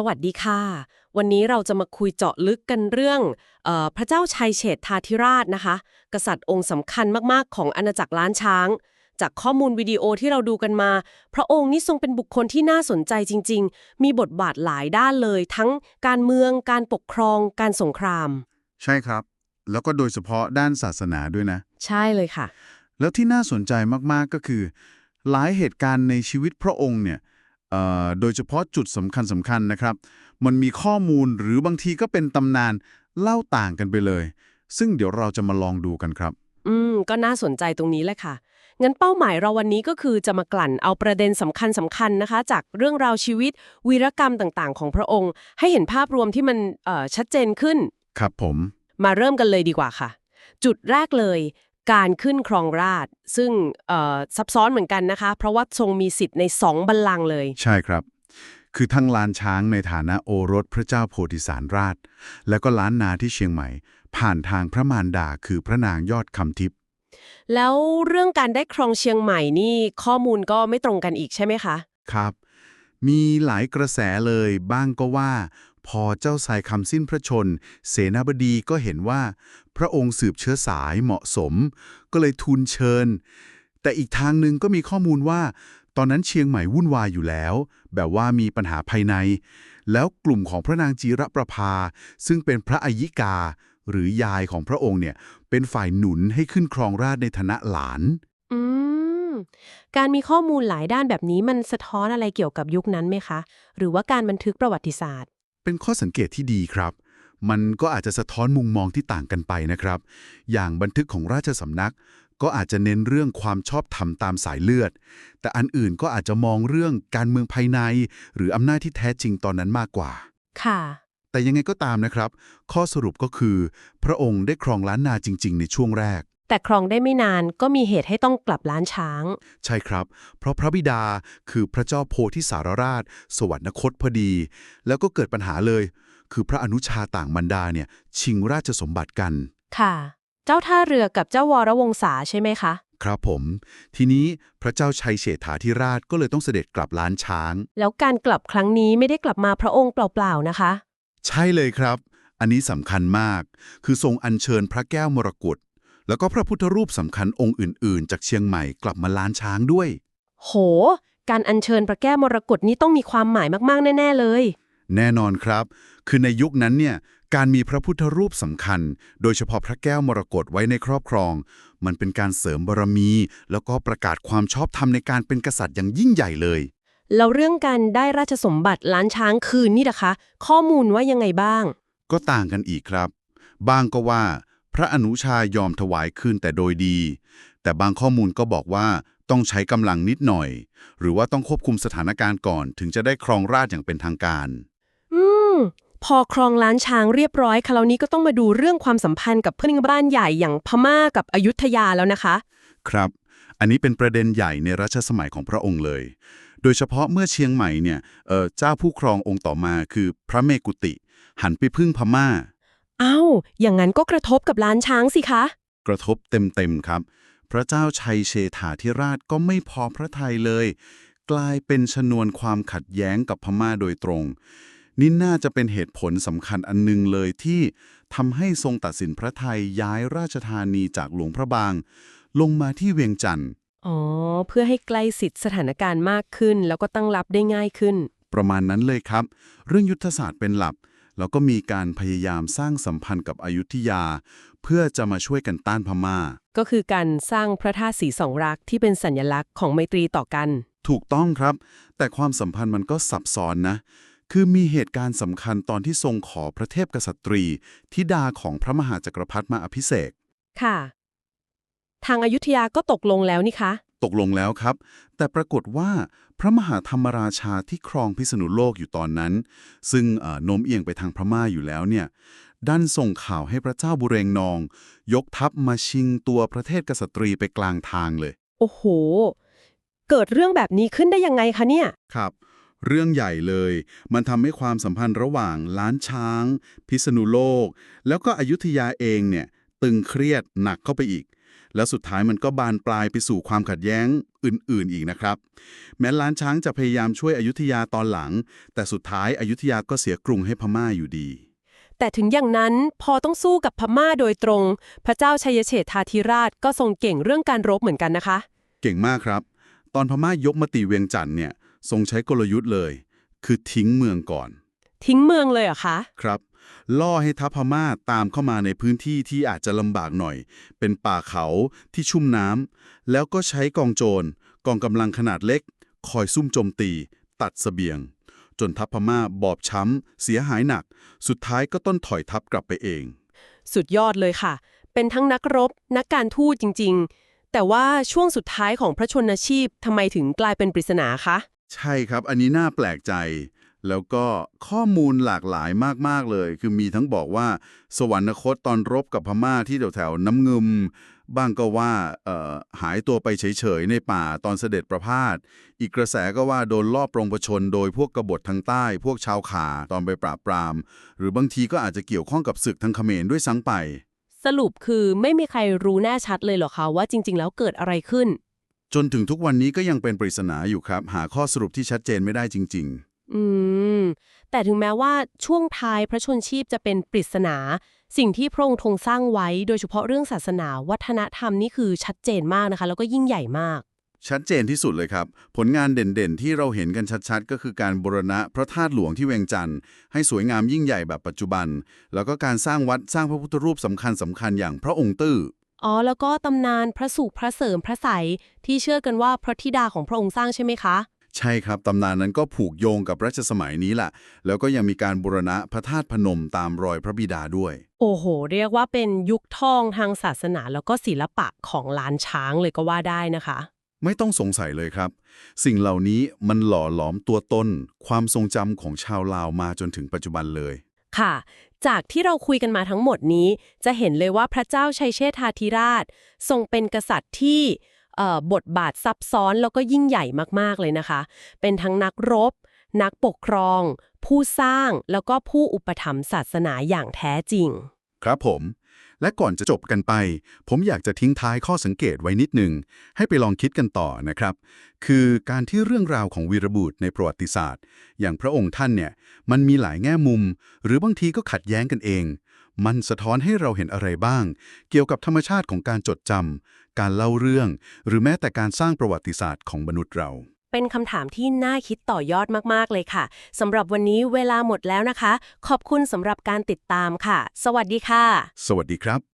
สวัสดีค่ะ วันนี้เราจะมาคุยเจาะลึกกันเรื่องเออพระเจ้าชัยเฉษฐาธิราชนะคะ กษัตริย์องค์สำคัญมาก ๆ ของอาณาจักรล้านช้าง จากข้อมูลวิดีโอที่เราดูกันมา พระองค์นี่ทรงเป็นบุคคลที่น่าสนใจจริง ๆ มีบทบาทหลายด้านเลย ทั้งการเมือง การปกครอง การสงคราม ใช่ครับ แล้วก็โดยเฉพาะด้านศาสนาด้วยนะ ใช่เลยค่ะ แล้วที่น่าสนใจมาก ๆ ก็คือ หลายเหตุการณ์ในชีวิตพระองค์เนี่ยเอ่อ โดยเฉพาะจุดสำคัญสำคัญนะครับ มันมีข้อมูลหรือบางทีก็เป็นตำนานเล่าต่างกันไปเลย ซึ่งเดี๋ยวเราจะมาลองดูกันครับ อืม ก็น่าสนใจตรงนี้แหละค่ะ งั้นเป้าหมายเราวันนี้ก็คือจะมากลั่นเอาประเด็นสำคัญสำคัญนะคะ จากเรื่องราวชีวิตวีรกรรมต่างๆ ของพระองค์ ให้เห็นภาพรวมที่มันเอ่อชัดเจนขึ้น ครับผม มาเริ่มกันเลยดีกว่าค่ะ จุดแรกเลย การขึ้นครองราชย์ซึ่งเอ่อซับซ้อนเหมือนกันนะคะ เพราะว่าทรงมีสิทธิ์ในสองบัลลังก์เลย ใช่ครับ คือทั้งลานช้างในฐานะโอรสพระเจ้าโพธิสารราช แล้วก็ล้านนาที่เชียงใหม่ ผ่านทางพระมารดาคือพระนางยอดคำทิพย์แล้วเรื่องการได้ครองเชียงใหม่นี่ข้อมูลก็ไม่ตรงกันอีกใช่ไหมคะ ครับ มีหลายกระแสเลยบ้างก็ว่า พอเจ้าสายคำสิ้นพระชน เสนาบดีก็เห็นว่า พระองค์สืบเชื้อสายเหมาะสม ก็เลยทูลเชิญ แต่อีกทางหนึ่งก็มีข้อมูลว่า ตอนนั้นเชียงใหม่วุ่นวายอยู่แล้ว แบบว่ามีปัญหาภายใน แล้วกลุ่มของพระนางจีรประภา ซึ่งเป็นพระอัยิกา หรือยายของพระองค์เนี่ยเป็นฝ่ายหนุนให้ขึ้นครองราชในฐานะหลาน อืม การมีข้อมูลหลายด้านแบบนี้มันสะท้อนอะไรเกี่ยวกับยุคนั้นไหมคะ หรือว่าการบันทึกประวัติศาสตร์ เป็นข้อสังเกตที่ดีครับ มันก็อาจจะสะท้อนมุมมองที่ต่างกันไปนะครับ อย่างบันทึกของราชสำนัก ก็อาจจะเน้นเรื่องความชอบธรรมตามสายเลือด แต่อันอื่นก็อาจจะมองเรื่องการเมืองภายใน หรืออำนาจที่แท้จริงตอนนั้นมากกว่า ค่ะ แต่ยังไงก็ตามนะครับ ข้อสรุปก็คือ พระองค์ได้ครองล้านนาจริง ๆ ในช่วงแรก แต่ครองได้ไม่นานก็มีเหตุให้ต้องกลับล้านช้าง ใช่ครับ เพราะพระบิดาคือพระเจ้าโพธิสารราช สวรรคตพอดี แล้วก็เกิดปัญหาเลย คือพระอนุชาต่างบรรดาเนี่ยชิงราชสมบัติกัน ค่ะ เจ้าท่าเรือกับเจ้าวรวงศาใช่ไหมคะ ครับผม ทีนี้พระเจ้าชัยเฉษฐาธิราชก็เลยต้องเสด็จกลับล้านช้าง แล้วการกลับครั้งนี้ไม่ได้กลับมาพระองค์เปล่าๆนะคะ ใช่เลยครับ อันนี้สำคัญมาก คือทรงอัญเชิญพระแก้วมรกต แล้วก็พระพุทธรูปสำคัญองค์อื่น ๆ จากเชียงใหม่กลับมาล้านช้างด้วย โห การอัญเชิญพระแก้วมรกตนี่ต้องมีความหมายมาก ๆ แน่ ๆ เลย แน่นอนครับ คือในยุคนั้นเนี่ย การมีพระพุทธรูปสำคัญ โดยเฉพาะพระแก้วมรกตไว้ในครอบครอง มันเป็นการเสริมบารมี แล้วก็ประกาศความชอบธรรมในการเป็นกษัตริย์อย่างยิ่งใหญ่เลย แล้วเรื่องการได้ราชสมบัติล้านช้างคืนนี่นะคะ ข้อมูลว่ายังไงบ้าง ก็ต่างกันอีกครับ บางก็ว่าพ ระอนุชายอมถวายคืนแต่โดยดี แต่บางข้อมูลก็บอกว่าต้องใช้กำลังนิดหน่อย หรือว่าต้องควบคุมสถานการณ์ก่อน ถึงจะได้ครองราชย์อย่างเป็นทางการ อืม พอครองล้านช้างเรียบร้อยคราวนี้ก็ต้องมาดูเรื่องความสัมพันธ์กับเพื่อนบ้านใหญ่อย่างพม่ากับอยุธยาแล้วนะคะ ครับ อันนี้เป็นประเด็นใหญ่ในรัชสมัยของพระองค์เลย โดยเฉพาะเมื่อเชียงใหม่เนี่ยเอ่อเจ้าผู้ครององค์ต่อมาคือพระเมกุติ หันไปพึ่งพม่าเอ้าอย่างนั้นก็กระทบกับล้านช้างสิคะ กระทบเต็มๆครับ พระเจ้าชัยเชษฐาธิราชก็ไม่พอพระทัยเลย กลายเป็นชนวนความขัดแย้งกับพม่าโดยตรง นี่น่าจะเป็นเหตุผลสำคัญอันหนึงเลยที่ทำให้ทรงตัดสินพระไทยย้ายราชธานีจากหลวงพระบาง ลงมาที่เวียงจันทร์อ๋อ เพื่อให้ใกล้สิทธิสถานการณ์มากขึ้น แล้วก็ตั้งรับได้ง่ายขึ้น ประมาณนั้นเลยครับ เรื่องยุทธศาสตร์เป็นหลัก แล้วก็มีการพยายามสร้างสัมพันธ์กับอยุธยา เพื่อจะมาช่วยกันต้านพม่า ก็คือการสร้างพระธาตุสีสองรักที่เป็นสัญลักษณ์ของไมตรีต่อกัน ถูกต้องครับ แต่ความสัมพันธ์มันก็ซับซ้อนนะ คือมีเหตุการณ์สำคัญตอนที่ทรงขอพระเทพกษัตรีธิดาของพระมหาจักรพรรดิมาอภิเษกค่ะ ทางอายุทยาก็ตกลงแล้วนี่คะ ตกลงแล้วครับ แต่ปรากฏว่าพระมหาธรรมราชาที่ครองพิษณุโลกอยู่ตอนนั้น ซึ่งเอ่อโน้มเอียงไปทางพม่าอยู่แล้วเนี่ยดันส่งข่าวให้พระเจ้าบุเรงนอง ยกทัพมาชิงตัวพระเทพกษัตรีไปกลางทางเลย โอ้โห เกิดเรื่องแบบนี้ขึ้นได้ยังไงคะเนี่ย ครับ เรื่องใหญ่เลย มันทำให้ความสัมพันธ์ระหว่างล้านช้าง พิษณุโลก แล้วก็อยุธยาเองเนี่ย ตึงเครียดหนักเข้าไปอีก แล้วสุดท้ายมันก็บานปลายไปสู่ความขัดแย้งอื่นๆอีกนะครับ แม้ล้านช้างจะพยายามช่วยอยุธยาตอนหลัง แต่สุดท้ายอยุธยาก็เสียกรุงให้พม่าอยู่ดี แต่ถึงอย่างนั้นพอต้องสู้กับพม่าโดยตรง พระเจ้าชัยเฉษฐาธิราชก็ทรงเก่งเรื่องการรบเหมือนกันนะคะ เก่งมากครับ ตอนพม่ายกมาตีเวียงจันทร์เนี่ยทรงใช้กลยุทธ์เลย คือทิ้งเมืองก่อน ทิ้งเมืองเลยเหรอคะ ครับ ล่อให้ทัพพม่าตามเข้ามาในพื้นที่ที่อาจจะลำบากหน่อย เป็นป่าเขาที่ชุ่มน้ำแล้วก็ใช้กองโจรกองกำลังขนาดเล็ก คอยซุ่มโจมตี ตัดเสบียง จนทัพพม่าบอบช้ำ เสียหายหนัก สุดท้ายก็ต้นถอยทัพกลับไปเอง สุดยอดเลยค่ะ เป็นทั้งนักรบ นักการทูตจริง ๆ แต่ว่าช่วงสุดท้ายของพระชนชีพทำไมถึงกลายเป็นปริศนาคะ ใช่ครับ อันนี้น่าแปลกใจ แล้วก็ข้อมูลหลากหลายมาก ๆ เลย คือมีทั้งบอกว่า สวรรคตตอนรบกับพม่าที่แถวๆน้ำเงึม บ้างก็ว่าเอ่อหายตัวไปเฉย ๆ ในป่าตอนเสด็จประพาส อีกกระแสก็ว่าโดนลอบปรงประชนโดยพวกกบฏทางใต้ พวกชาวขาตอนไปปราบปราม หรือบางทีก็อาจจะเกี่ยวข้องกับศึกทางเขมรด้วยซ้ำไป สรุปคือไม่มีใครรู้แน่ชัดเลยเหรอคะว่าจริง ๆ แล้วเกิดอะไรขึ้น จนถึงทุกวันนี้ก็ยังเป็นปริศนาอยู่ครับ หาข้อสรุปที่ชัดเจนไม่ได้จริง ๆ อืม แต่ถึงแม้ว่าช่วงท้ายพระชนชีพจะเป็นปริศนา สิ่งที่พระองค์ทรงสร้างไว้ โดยเฉพาะเรื่องศาสนาวัฒนธรรมนี่คือชัดเจนมากนะคะ แล้วก็ยิ่งใหญ่มาก ชัดเจนที่สุดเลยครับ ผลงานเด่นๆ ที่เราเห็นกันชัดๆ ก็คือการบูรณะพระธาตุหลวงที่เวียงจันทร์ให้สวยงามยิ่งใหญ่แบบปัจจุบัน แล้วก็การสร้างวัดสร้างพระพุทธรูปสำคัญสำคัญอย่างพระองค์ตื้ออ๋อแล้วก็ตำนานพระสุขพระเสริมพระใสยที่เชื่อกันว่าพระธิดาของพระองค์สร้างใช่ไหมคะ ใช่ครับ ตำนานนั้นก็ผูกโยงกับรัชสมัยนี้แหละแล้วก็ยังมีการบูรณะพระธาตุพนมตามรอยพระบิดาด้วย โอ้โห เรียกว่าเป็นยุคทองทางศาสนาแล้วก็ศิลปะของล้านช้างเลยก็ว่าได้นะคะ ไม่ต้องสงสัยเลยครับ สิ่งเหล่านี้มันหล่อหลอมตัวตนความทรงจำของชาวลาวมาจนถึงปัจจุบันเลย ค่ะ จากที่เราคุยกันมาทั้งหมดนี้ จะเห็นเลยว่าพระเจ้าชัยเชษฐาธิราช ทรงเป็นกษัตริย์ที่เอ่อ บทบาทซับซ้อนแล้วก็ยิ่งใหญ่มากๆเลยนะคะ เป็นทั้งนักรบ นักปกครอง ผู้สร้างแล้วก็ผู้อุปถัมภ์ศาสนาอย่างแท้จริง ครับผม และก่อนจะจบกันไป ผมอยากจะทิ้งท้ายข้อสังเกตไว้นิดหนึ่งให้ไปลองคิดกันต่อนะครับ คือการที่เรื่องราวของวีรบุตรในประวัติศาสตร์ อย่างพระองค์ท่านเนี่ยมันมีหลายแง่มุม หรือบางทีก็ขัดแย้งกันเอง มันสะท้อนให้เราเห็นอะไรบ้าง เกี่ยวกับธรรมชาติของการจดจำการเล่าเรื่อง หรือแม้แต่การสร้างประวัติศาสตร์ของมนุษย์เรา เป็นคำถามที่น่าคิดต่อยอดมาก ๆ เลยค่ะสำหรับวันนี้เวลาหมดแล้วนะคะ ขอบคุณสำหรับการติดตามค่ะ สวัสดีค่ะ สวัสดีครับ